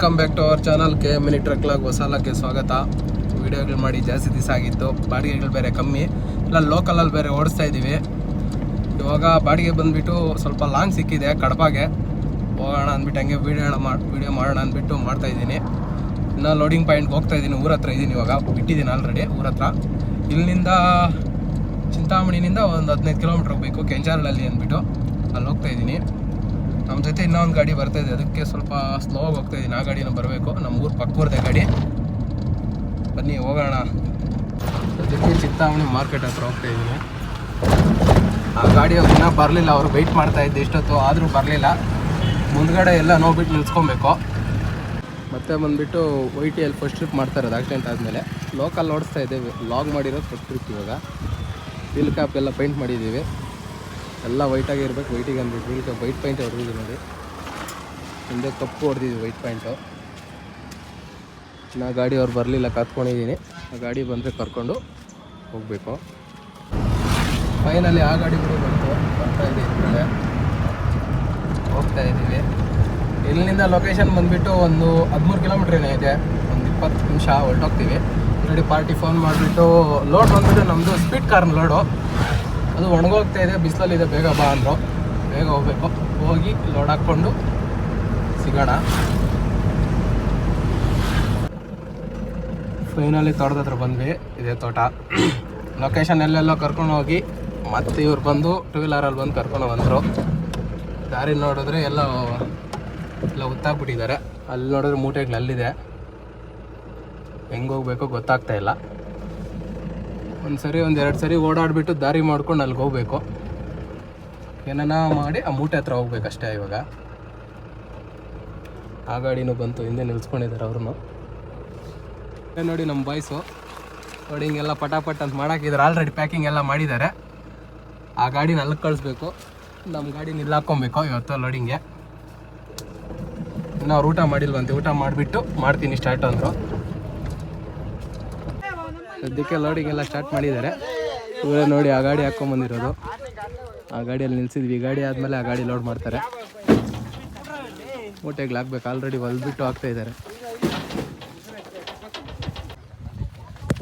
Welcome back to our channel K mini truck log ಹೊಸಾಲಕ್ಕೆ ಸ್ವಾಗತ. ವಿಡಿಯೋಗಳು ಮಾಡಿ ಜಾಸ್ತಿ ದಿವಸ ಆಗಿತ್ತು. ಬಾಡಿಗೆಗಳು ಬೇರೆ ಕಮ್ಮಿ. ಇಲ್ಲ ಲೋಕಲಲ್ಲಿ ಬೇರೆ ಓಡಿಸ್ತಾ ಇದ್ದೀವಿ ಇವಾಗ ಬಾಡಿಗೆ ಬಂದುಬಿಟ್ಟು ಸ್ವಲ್ಪ ಲಾಂಗ್ ಸಿಕ್ಕಿದೆ, ಕಡಪಾಗೆ. ಹೋಗೋಣ ಅಂದ್ಬಿಟ್ಟು ಹಂಗೆ ವೀಡಿಯೋ ಮಾಡಿ ವೀಡಿಯೋ ಮಾಡೋಣ ಅಂದ್ಬಿಟ್ಟು ಮಾಡ್ತಾ ಇದ್ದೀನಿ. ಇನ್ನು ಲೋಡಿಂಗ್ ಪಾಯಿಂಟ್ಗೆ ಹೋಗ್ತಾ ಇದ್ದೀನಿ. ಊರ ಹತ್ರ ಇದ್ದೀನಿ ಇವಾಗ. ಬಿಟ್ಟಿದ್ದೀನಿ ಆಲ್ರೆಡಿ ಊರ ಹತ್ರ. ಇಲ್ಲಿಂದ ಚಿಂತಾಮಣಿನಿಂದ ಒಂದು ಹದಿನೈದು ಕಿಲೋಮೀಟ್ರ್ ಹೋಗಬೇಕು ಕೆಂಚಾರಳ್ಳಿ ಅಂದ್ಬಿಟ್ಟು. ಅಲ್ಲಿ ಹೋಗ್ತಾ ಇದ್ದೀನಿ ನಮ್ಮ ಜೊತೆ ಇನ್ನೊಂದು ಗಾಡಿ ಬರ್ತಾ ಇದೆ. ಅದಕ್ಕೆ ಸ್ವಲ್ಪ ಸ್ಲೋ ಆಗಿ ಹೋಗ್ತಾ ಇದ್ದೀನಿ ಆ ಗಾಡಿನೂ ಬರಬೇಕು. ನಮ್ಮ ಊರು ಪಕ್ಕೂರ್ದೆ ಗಾಡಿ. ಬನ್ನಿ, ಹೋಗೋಣ. ಅದಕ್ಕೆ ಚಿತ್ತಾವಣಿ ಮಾರ್ಕೆಟ್ ಹತ್ರ ಹೋಗ್ತಾ ಇದ್ದೀನಿ ಆ ಗಾಡಿ ಇನ್ನೂ ಬರಲಿಲ್ಲ. ಅವರು ವೆಯ್ಟ್ ಮಾಡ್ತಾ ಇದ್ದೆ ಇಷ್ಟೊತ್ತು. ಆದರೂ ಬರಲಿಲ್ಲ. ಮುಂದ್ಗಡೆ ಎಲ್ಲ ನೋಡ್ಬಿಟ್ಟು ನಿಲ್ಸ್ಕೊಬೇಕು. ಮತ್ತೆ ಬಂದುಬಿಟ್ಟು Y T L first trip ಮಾಡ್ತಾ ಇರೋದು. ಆಕ್ಸಿಡೆಂಟ್ ಆದಮೇಲೆ. ಲೋಕಲ್ ಓಡಿಸ್ತಾ ಇದ್ದೇವೆ. ಲಾಗ್ ಮಾಡಿರೋದು ಫಸ್ಟ್ ಟ್ರಿಪ್ ಇವಾಗ. ಬಿಲ್ ಕ್ಯಾಪ್ ಎಲ್ಲ ಪೇಂಟ್ ಮಾಡಿದ್ದೀವಿ. ಎಲ್ಲ ವೈಟಾಗಿ ಇರಬೇಕು. ವೈಟಿಗೆ ಅಂದ್ಬಿಟ್ಟು ಬೀಳ್ ವೈಟ್ ಪಾಯಿಂಟ್ ಹೊಡೆದಿದ್ದೀವಿ ನೋಡಿ. ಹಿಂದೆ ಕಪ್ಪು ಹೊಡೆದಿದ್ವಿ ವೈಟ್ ಪಾಯಿಂಟು ನಾ ಗಾಡಿ ಅವ್ರು ಬರಲಿಲ್ಲ ಕಾತ್ಕೊಂಡಿದ್ದೀನಿ ಆ ಗಾಡಿ ಬಂದರೆ ಕರ್ಕೊಂಡು ಹೋಗಬೇಕು. ಫೈನಲಿ ಆ ಗಾಡಿ ಕೂಡ ಬಂತು. ಬರ್ತಾ ಇದೆ ಹೋಗ್ತಾ ಇದ್ದೀವಿ. ಇಲ್ಲಿಂದ ಲೊಕೇಶನ್ ಬಂದುಬಿಟ್ಟು ಒಂದು ಹದಿಮೂರು ಕಿಲೋಮೀಟ್ರ್ ಏನೋ ಇದೆ. ಒಂದು ಇಪ್ಪತ್ತು ನಿಮಿಷ ಹೊರಟೋಗ್ತೀವಿ. ನೋಡಿ ಪಾರ್ಟಿ ಫೋನ್ ಮಾಡಿಬಿಟ್ಟು ಲೋಡ್ ಬಂದುಬಿಟ್ಟು ನಮ್ಮದು ಸ್ಪೀಡ್ ಕಾರ್ನ ಲೋಡು ಅದು ಒಣಗೋಗ್ತಾ ಇದೆ, ಬಿಸಿಲಲ್ಲಿದೆ, ಬೇಗ ಬಾ ಅಂದರು. ಬೇಗ ಹೋಗ್ಬೇಕು. ಹೋಗಿ ಲೋಡ್ ಹಾಕ್ಕೊಂಡು ಸಿಗೋಣ. ಫೈನಲಿ ತೋಟದ ಹತ್ರ ಬಂದ್ವಿ, ಇದೇ ತೋಟ. ಲೊಕೇಶನ್ ಎಲ್ಲೆಲ್ಲೋ ಕರ್ಕೊಂಡು ಹೋಗಿ, ಮತ್ತೆ ಇವ್ರು ಬಂದು ಟೂ ವೀಲರಲ್ಲಿ ಬಂದು ಕರ್ಕೊಂಡು ಬಂದರು. ದಾರಿ ನೋಡಿದ್ರೆ ಎಲ್ಲ ಎಲ್ಲ ಉತ್ತಾಕ್ಬಿಟ್ಟಿದ್ದಾರೆ ಅಲ್ಲಿ ನೋಡಿದ್ರೆ ಮೂಟೆಗಳು ಅಲ್ಲಿದೆ. ಹೆಂಗೆ ಹೋಗ್ಬೇಕೋ ಗೊತ್ತಾಗ್ತಾ ಇಲ್ಲ. ಒಂದು ಸರಿ ಒಂದು ಎರಡು ಸರಿ ಓಡಾಡಿಬಿಟ್ಟು ದಾರಿ ಮಾಡ್ಕೊಂಡು ಅಲ್ಲಿಗೆ ಹೋಗ್ಬೇಕು. ಏನನ್ನ ಮಾಡಿ ಆ ಮೂಟೆ ಹತ್ರ ಹೋಗ್ಬೇಕಷ್ಟೇ ಇವಾಗ. ಆ ಗಾಡಿನೂ ಬಂತು, ಹಿಂದೆ ನಿಲ್ಸ್ಕೊಂಡಿದ್ದಾರೆ ಅವ್ರೂ ನೋಡಿ ನಮ್ಮ ಬಾಯ್ಸು ನೋಡಿ ಹಿಂಗೆಲ್ಲ ಪಟಾಪಟ್ ಅಂತ ಮಾಡಾಕಿದ್ದಾರೆ. ಆಲ್ರೆಡಿ ಪ್ಯಾಕಿಂಗ್ ಎಲ್ಲ ಮಾಡಿದ್ದಾರೆ. ಆ ಗಾಡಿನ ಅಲ್ಲಿ ಕಳಿಸ್ಬೇಕು. ನಮ್ಮ ಗಾಡಿ ನಿಲ್ಲಾಕೊಬೇಕು ಇವತ್ತು ಲೋಡಿಂಗ್ಗೆ ಇನ್ನು ಅವ್ರು ಊಟ ಮಾಡಿಲ್ವಂತೆ, ಊಟ ಮಾಡಿಬಿಟ್ಟು ಮಾಡ್ತೀನಿ ಸ್ಟಾರ್ಟ್ ಅಂದರು. ಸದ್ಯಕ್ಕೆ ಲೋಡಿಂಗ್ ಎಲ್ಲ ಸ್ಟಾರ್ಟ್ ಮಾಡಿದ್ದಾರೆ. ಇವರೇ ನೋಡಿ ಆ ಗಾಡಿ ಹಾಕ್ಕೊಂಬಂದಿರೋದು ಆ ಗಾಡಿಯಲ್ಲಿ ನಿಲ್ಸಿದ್ವಿ. ಈ ಗಾಡಿ ಆದಮೇಲೆ ಆ ಗಾಡಿ ಲೋಡ್ ಮಾಡ್ತಾರೆ. ಮೂಟೆಗೆ ಹಾಕ್ಬೇಕು. ಆಲ್ರೆಡಿ ಹೊಲ್ಬಿಟ್ಟು ಹಾಕ್ತಾ ಇದ್ದಾರೆ.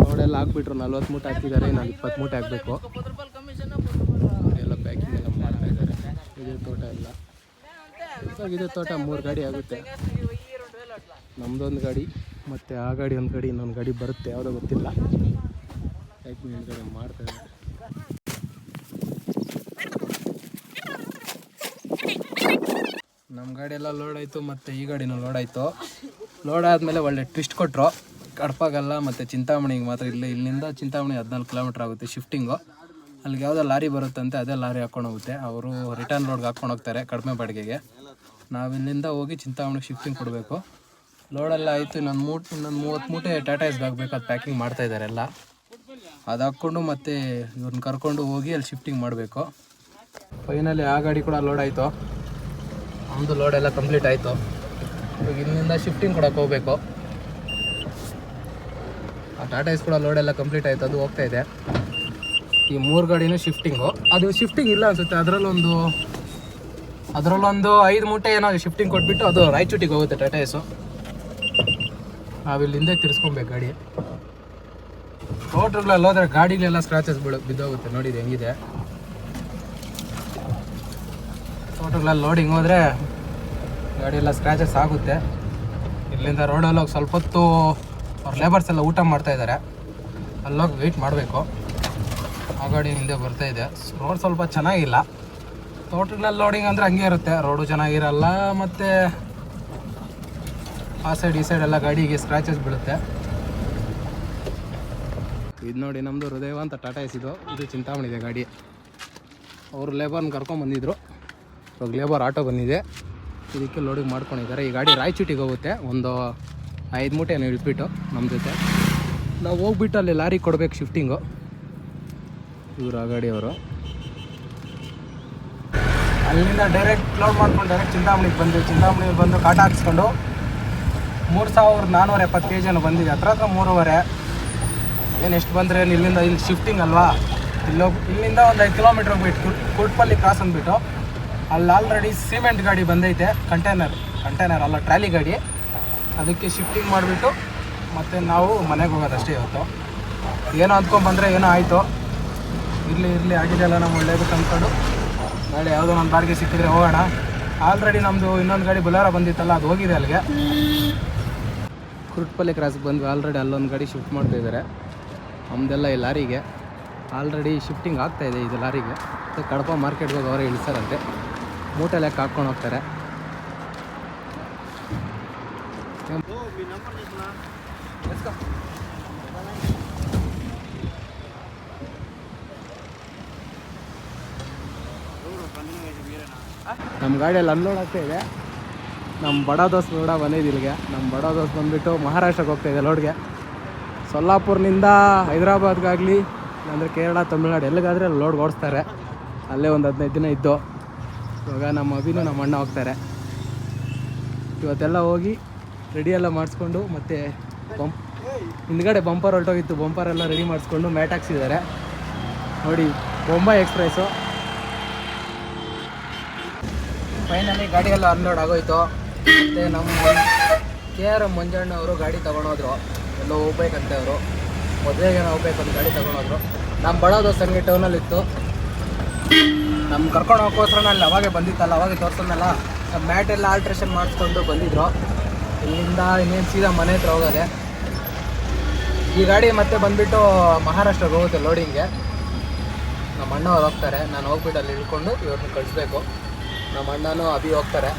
ಲೋಡೆಲ್ಲ ಹಾಕ್ಬಿಟ್ರು. ನಲ್ವತ್ತು ಮೂಟೆ ಹಾಕಿದ್ದಾರೆ ನಾನು ಇಪ್ಪತ್ತು ಮೂಟೆ ಹಾಕಬೇಕು. ಎಲ್ಲ ಪ್ಯಾಕಿಂಗ್ ಎಲ್ಲ ಮಾಡ್ತಾ ಇದ್ದಾರೆ. ಇದೇ ತೋಟ ಎಲ್ಲ. ಇದೇ ತೋಟ. ಮೂರು ಗಾಡಿ ಆಗುತ್ತೆ. ನಮ್ಮದೊಂದು ಗಾಡಿ. ಮತ್ತು ಆ ಗಾಡಿ, ಒಂದು ಗಾಡಿ ಇನ್ನೊಂದು ಗಾಡಿ ಬರುತ್ತೆ, ಯಾವುದೋ ಗೊತ್ತಿಲ್ಲ. ಟೈಪ್ ಹಿಂದ್ಗಡೆ ಮಾಡ್ತಾ ಇದ್ದಾರೆ. ನಮ್ಮ ಗಾಡಿ ಎಲ್ಲ ಲೋಡ್ ಆಯಿತು, ಮತ್ತು ಈ ಗಾಡಿನೂ ಲೋಡ್ ಆಯಿತು. ಲೋಡ್ ಆದಮೇಲೆ ಒಳ್ಳೆ ಟ್ವಿಸ್ಟ್ ಕೊಟ್ಟರು ಕಡಪಾಗಲ್ಲ, ಮತ್ತು ಚಿಂತಾಮಣಿಗೆ ಮಾತ್ರ ಇಲ್ಲಿ, ಇಲ್ಲಿಂದ ಚಿಂತಾಮಣಿ ಹದಿನಾಲ್ಕು ಕಿಲೋಮೀಟ್ರ್ ಆಗುತ್ತೆ ಶಿಫ್ಟಿಂಗು ಅಲ್ಲಿಗೆ ಯಾವುದೋ ಲಾರಿ ಬರುತ್ತಂತೆ, ಅದೇ ಲಾರಿ ಹಾಕ್ಕೊಂಡು ಹೋಗುತ್ತೆ. ಅವರು ರಿಟರ್ನ್ ರೋಡ್ಗೆ ಹಾಕ್ಕೊಂಡು ಹೋಗ್ತಾರೆ ಕಡಿಮೆ ಬಾಡಿಗೆಗೆ. ನಾವು ಇಲ್ಲಿಂದ ಹೋಗಿ ಚಿಂತಾಮಣಿಗೆ ಶಿಫ್ಟಿಂಗ್ ಕೊಡಬೇಕು. ಲೋಡೆಲ್ಲ ಆಯಿತು, ಇನ್ನೊಂದು ಮೂಟೆ, ಇನ್ನೊಂದು ಮೂವತ್ತು ಮೂಟೆ ಟಾಟಾ ಎಸ್ ಬ್ಯಾಗ್ ಅದು ಪ್ಯಾಕಿಂಗ್ ಮಾಡ್ತಾ ಇದ್ದಾರೆ ಎಲ್ಲ. ಅದು ಹಾಕ್ಕೊಂಡು ಮತ್ತೆ ಇವ್ರನ್ನ ಕರ್ಕೊಂಡು ಹೋಗಿ ಅಲ್ಲಿ ಶಿಫ್ಟಿಂಗ್ ಮಾಡಬೇಕು. ಫೈನಲಿ ಆ ಗಾಡಿ ಕೂಡ ಲೋಡ್ ಆಯಿತು. ಒಂದು ಲೋಡ್ ಎಲ್ಲ ಕಂಪ್ಲೀಟ್ ಆಯಿತು. ಇವಾಗ ಇಲ್ಲಿಂದ ಶಿಫ್ಟಿಂಗ್ ಕೊಡೋಕೆ ಹೋಗಬೇಕು. ಆ ಟಾಟಾ ಎಸ್ ಕೂಡ ಲೋಡ್ ಎಲ್ಲ ಕಂಪ್ಲೀಟ್ ಆಯಿತು, ಅದು ಹೋಗ್ತಾ ಇದೆ. ಈ ಮೂರು ಗಾಡಿನೂ ಶಿಫ್ಟಿಂಗು ಅದು ಶಿಫ್ಟಿಂಗ್ ಇಲ್ಲ ಅನಿಸುತ್ತೆ, ಅದರಲ್ಲೊಂದು ಅದರಲ್ಲೊಂದು ಐದು ಮೂಟೆ ಏನೋ ಶಿಫ್ಟಿಂಗ್ ಕೊಟ್ಬಿಟ್ಟು ಅದು ರಾಯಚೂಟಿಗೆ ಹೋಗುತ್ತೆ ಟಾಟಾ ಎಸ್ಸು ನಾವಿಲ್ಲಿ ಹಿಂದೆ ತಿರ್ಸ್ಕೊಬೇಕು ಗಾಡಿ. ರೋಟ್ರುಗಳಲ್ಲಿ ಹೋದ್ರೆ ಗಾಡಿಲೆಲ್ಲ ಸ್ಕ್ರಾಚಸ್ ಬಿಡು, ಬಿದ್ದೋಗುತ್ತೆ. ನೋಡಿದೆ, ಹೆಂಗಿದೆ. ತೋಟಗಳಲ್ಲಿ ಲೋಡಿಂಗ್ ಹೋದರೆ ಗಾಡಿ ಎಲ್ಲ ಸ್ಕ್ರಾಚಸ್ ಆಗುತ್ತೆ. ಇಲ್ಲಿಂದ ರೋಡಲ್ಲಿ ಹೋಗಿ ಸ್ವಲ್ಪ ಹೊತ್ತು ಅವ್ರ ಲೇಬರ್ಸ್ ಎಲ್ಲ ಊಟ ಮಾಡ್ತಾ ಇದ್ದಾರೆ ಅಲ್ಲೋಗಿ ವೆಯ್ಟ್ ಮಾಡಬೇಕು. ಆ ಗಾಡಿ ಹಿಂದೆ ಬರ್ತಾ ಇದೆ. ರೋಡ್ ಸ್ವಲ್ಪ ಚೆನ್ನಾಗಿಲ್ಲ. ತೋಟಗಳಲ್ಲಿ ಲೋಡಿಂಗ್ ಅಂದರೆ ಹಂಗೆ ಇರುತ್ತೆ. ರೋಡು ಚೆನ್ನಾಗಿರಲ್ಲ, ಮತ್ತು ಆ ಸೈಡ್ ಈ ಸೈಡ್ ಎಲ್ಲ ಗಾಡಿಗೆ ಸ್ಕ್ರಾಚಸ್ ಬೀಳುತ್ತೆ. ಇದು ನೋಡಿ ನಮ್ಮದು ಹೃದಯ ಅಂತ ಟಾಟಾ ಎಸ್ ಇದು ಚಿಂತಾಮಣಿ ಇದೆ ಗಾಡಿ. ಅವರು ಲೇಬರ್ನ ಕರ್ಕೊಂಡು ಬಂದಿದ್ರು. ಇವಾಗ ಲೇಬರ್ ಆಟೋ ಬಂದಿದೆ. ಇದಕ್ಕೆ ಲೋಡಿಂಗ್ ಮಾಡ್ಕೊಂಡಿದ್ದಾರೆ. ಈ ಗಾಡಿ ರಾಯಚೂಟಿಗೆ ಹೋಗುತ್ತೆ. ಒಂದು ಐದು ಮೂಟೆನ ಇಟ್ಬಿಟ್ಟು ನಮ್ಮ ಜೊತೆ. ನಾವು ಹೋಗ್ಬಿಟ್ಟು ಅಲ್ಲಿ ಲಾರಿ ಕೊಡ್ಬೇಕು ಶಿಫ್ಟಿಂಗು ಇವರು ಆ ಗಾಡಿಯವರು. ಅಲ್ಲಿಂದ ಡೈರೆಕ್ಟ್ ಲೋಡ್ ಮಾಡ್ಕೊಂಡು ಡೈರೆಕ್ಟ್ ಚಿಂತಾಮಣಿಗೆ ಬಂದು ಚಿಂತಾಮಣಿಗೆ ಬಂದು ಕಾಟ ಹಾಕ್ಸ್ಕೊಂಡು ಮೂರು ಸಾವಿರದ ನಾನ್ನೂರ ಎಪ್ಪತ್ತು ಕೆ ಜಿಯನ್ನು ಬಂದಿದೆ. ಹತ್ರ ಹತ್ರ ಮೂರುವರೆ. ಏನು ಎಷ್ಟು ಬಂದರೆ ಇಲ್ಲಿಂದ ಇಲ್ಲಿ ಶಿಫ್ಟಿಂಗ್ ಅಲ್ವಾ? ಇಲ್ಲಿ ಹೋಗಿ ಇಲ್ಲಿಂದ ಒಂದು ಐದು ಕಿಲೋಮೀಟ್ರ್ ಹೋಗ್ಬಿಟ್ಟು ಕುಟ್ಪಲ್ಲಿ ಕ್ರಾಸ್ ಅಂದ್ಬಿಟ್ಟು ಅಲ್ಲಿ ಆಲ್ರೆಡಿ ಸಿಮೆಂಟ್ ಗಾಡಿ ಬಂದೈತೆ ಕಂಟೈನರ್ ಕಂಟೈನರ್ ಅಲ್ಲ, ಟ್ರಾಲಿ ಗಾಡಿ. ಅದಕ್ಕೆ ಶಿಫ್ಟಿಂಗ್ ಮಾಡಿಬಿಟ್ಟು ಮತ್ತು ನಾವು ಮನೆಗೆ ಹೋಗೋದಷ್ಟೇ ಇವತ್ತು. ಏನೋ ಅಂದ್ಕೊಂಬಂದರೆ ಏನೋ ಆಯಿತು. ಇರಲಿ ಇರಲಿ ಆಗಿದೆಯಲ್ಲ ನಮ್ಮ ಒಳ್ಳೆಯದು ಅಂದ್ಕೊಂಡು ನಾಳೆ ಯಾವುದೋ ನಮ್ಮ ಬಾಡಿಗೆ ಸಿಕ್ಕಿದ್ರೆ ಹೋಗೋಣ. ಆಲ್ರೆಡಿ ನಮ್ಮದು ಇನ್ನೊಂದು ಗಾಡಿ ಬುಲಾರ ಬಂದಿತ್ತಲ್ಲ, ಅದು ಹೋಗಿದೆ ಅಲ್ಲಿಗೆ. ಕುರುಟ್ಪಲ್ಲಿ ಕ್ರಾಸ್ಗೆ ಬಂದ್ವಿ ಆಲ್ರೆಡಿ ಅಲ್ಲೊಂದು ಗಾಡಿ ಶಿಫ್ಟ್ ಮಾಡ್ತಾ ಇದ್ದಾರೆ ನಮ್ಮದೆಲ್ಲ ಈ ಲಾರಿಗೆ. ಆಲ್ರೆಡಿ ಶಿಫ್ಟಿಂಗ್ ಆಗ್ತಾ ಇದೆ ಲಾರಿಗೆ. ಮತ್ತು ಕಡಪ ಮಾರ್ಕೆಟ್ಗೆ ಹೋಗಿ ಅವರೇ ಇಳಿಸ್ತಾರಂತೆ ಮೂಟೆ ಲೆಕ್ಕ ಹಾಕ್ಕೊಂಡು ಹೋಗ್ತಾರೆ? ನಮ್ಮ ಗಾಡಿಯಲ್ಲಿ ಅನ್ಲೋಡ್ ಇದೆ. ನಮ್ಮ ಬಡ ದೋಸ್ತ್ ಕೂಡ ಬಂದಿದ್ದು ಇಲ್ಲಿಗೆ. ನಮ್ಮ ಬಡ ದೋಸ್ತ್ ಬಂದುಬಿಟ್ಟು ಮಹಾರಾಷ್ಟ್ರಕ್ಕೆ ಹೋಗ್ತಾ ಇದೆ ಲೋಡ್ಗೆ ಸೊಲ್ಲಾಪುರ್ನಿಂದ ಹೈದ್ರಾಬಾದ್ಗಾಗಲಿ ಅಂದರೆ ಕೇರಳ, ತಮಿಳ್ನಾಡು, ಎಲ್ಲಿಗಾದರೆ ಅಲ್ಲಿ ಲೋಡ್ ಓಡಿಸ್ತಾರೆ. ಅಲ್ಲೇ ಒಂದು ಹದಿನೈದು ದಿನ ಇದ್ದು. ಇವಾಗ ನಮ್ಮ ಅಭಿನೂ ನಮ್ಮ ಅಣ್ಣ ಹೋಗ್ತಾರೆ. ಇವತ್ತೆಲ್ಲ ಹೋಗಿ ರೆಡಿ ಎಲ್ಲ ಮಾಡಿಸ್ಕೊಂಡು ಮತ್ತು ಬಂಪ್, ಹಿಂದ್ಗಡೆ ಬಂಪರ್ ಹೊರಟೋಗಿತ್ತು. ಬಂಪರ್ ಎಲ್ಲ ರೆಡಿ ಮಾಡಿಸ್ಕೊಂಡು ಮ್ಯಾಟ್ ಹಾಕ್ಸಿದ್ದಾರೆ. ನೋಡಿ, ಬೊಂಬೈ ಎಕ್ಸ್ಪ್ರೆಸ್ಸು. ಫೈನಲಿ ಗಾಡಿಯೆಲ್ಲ ಅನ್ಲೋಡ್ ಆಗೋಯ್ತು. ಮತ್ತು ನಮ್ಮ ಕೆ ಆರ್ ಮಂಜಣ್ಣ ಅವರು ಗಾಡಿ ತೊಗೊಂಡೋದ್ರು. ಎಲ್ಲೋ ಹೋಗ್ಬೇಕಂತೆ ಅವರು. ಮದುವೆಗೆ ಅಂತ ಗಾಡಿ ತೊಗೊಂಡೋದ್ರು. ನಮ್ಮ ಬಡ ದೋಸ್ತ ಹಂಗೆ ಟೌನಲ್ಲಿ ಇತ್ತು. ನಮ್ಮ ಕರ್ಕೊಂಡು ಹೋಗೋಸ್ಕರ ಅಲ್ಲಿ ಅವಾಗೆ ಬಂದಿತ್ತಲ್ಲ, ಅವಾಗೆ ತೋರ್ಸೋನಲ್ಲ ನಮ್ಮ ಮ್ಯಾಟ್ ಎಲ್ಲ ಆಲ್ಟ್ರೇಷನ್ ಮಾಡಿಸ್ಕೊಂಡು ಬಂದಿದ್ರು. ಇಲ್ಲಿಂದ ಇನ್ನೇನು ಸೀದಾ ಮನೆ ಹತ್ರ ಹೋಗೋದೆ. ಈ ಗಾಡಿ ಮತ್ತೆ ಬಂದುಬಿಟ್ಟು ಮಹಾರಾಷ್ಟ್ರಕ್ಕೆ ಹೋಗುತ್ತೆ ಲೋಡಿಂಗ್ಗೆ ನಮ್ಮ ಅಣ್ಣವ್ರು ಹೋಗ್ತಾರೆ. ನಾನು ಹೋಗ್ಬಿಟ್ಟು ಅಲ್ಲಿ ಇಳ್ಕೊಂಡು ಇವ್ರನ್ನ ಕಳಿಸ್ಬೇಕು. ನಮ್ಮ ಅಣ್ಣನೂ ಅಭಿ ಹೋಗ್ತಾರೆ.